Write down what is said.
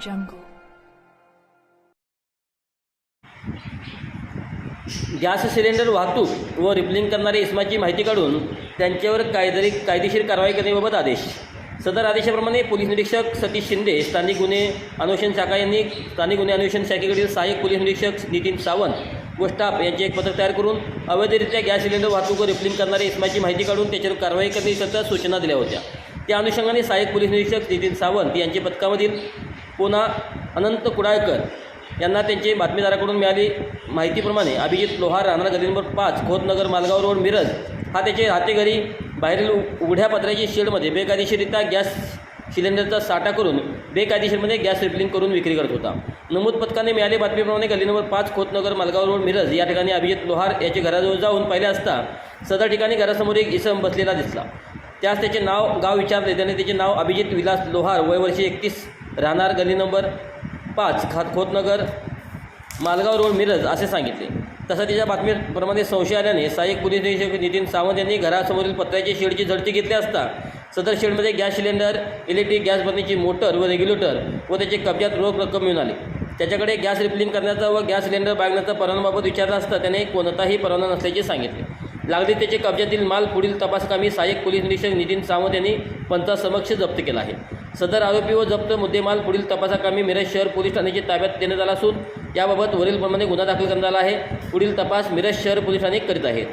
jungle. Gas cylinder वाहतूक व rippling करणाऱ्या इसमाची माहिती काढून त्यांच्यावर कायदरी कायदेशीर कारवाई करण्याबाबत आदेश सदर आदेशाप्रमाणे पोलीस निरीक्षक सतीश शिंदे स्थानिक गुन्हे अन्वेषण शाखा यांनी स्थानिक गुन्हे अन्वेषण शाखेकडील सहाय्यक पोलीस निरीक्षक नितीन सावंत व स्टाफ यांचे एक पत्रक तयार करून अवैधरित्या गॅस सिलेंडर वाहतूक व रिफिलिंग करणाऱ्या इसमाची माहिती काढून त्याच्यावर कारवाई करण्याकरता सूचना दिल्या होत्या त्या अनुषंगाने सहाय्यक पोलीस निरीक्षक नितीन सावंत यांचे पथकामधील पुन्हा अनंत कुडाळकर यांना त्यांचे बातमीदाराकडून मिळाली माहितीप्रमाणे अभिजित लोहार राहणार गली नंबर पाच खोतनगर मालगाव रोड मिरज हा त्याचे राहते घरी. बाहेरील उ- उघड्या पत्र्याची शेडमध्ये बेकायदेशीरित्या गॅस सिलेंडरचा साठा करून बेकायदेशीरमध्ये गॅस रिफिलिंग करून विक्री करत होता. नमूद पथकाने मिळाले बातमीप्रमाणे गली नंबर पाच खोतनगर मालगाव रोड मिरज या ठिकाणी अभिजित लोहार याच्या घराजवळ जाऊन पाहिले असता सदर ठिकाणी घरासमोर एक इसम बसलेला दिसला. त्यास त्याचे नाव गाव विचारले. त्याने त्याचे नाव अभिजित विलास लोहार वय वर्षी एकतीस. राहणार गली नंबर पाच खात खोतनगर मालगाव रोड मिरज असे सांगितले. तसं त्याच्या बातमीप्रमाणे संशय आल्याने सहाय्यक पोलीस निरीक्षक नितीन सावंत यांनी घरासमोरील पत्र्याची शेडची झडती घेतली असता सदर शेडमध्ये गॅस सिलेंडर इलेक्ट्रिक गॅस भरण्याची मोटर व रेग्युलेटर व त्याचे कब्जात रोख रक्कम मिळून आली. त्याच्याकडे गॅस रिफिलिंग करण्याचा व गॅस सिलेंडर बाळगण्याचा परवानाबाबत विचारला असता त्याने कोणताही परवाना नसल्याचे सांगितले. लागलीच त्याचे कब्जातील माल पुढील तपासकामी सहाय्यक पोलीस निरीक्षक नितीन सावंत यांनी पंचासमक्ष जप्त केला आहे. सदर आरोपी व जप्त मुद्देमाल पुढील तपासाकामी मिरज शहर पोलीस ठाण्याचे ताब्यात देण्यात आला असून याबाबत वरीलप्रमाणे गुन्हा दाखल करण्यात आला आहे. पुढील तपास मिरज शहर पोलीस ठाणे करीत आहेत.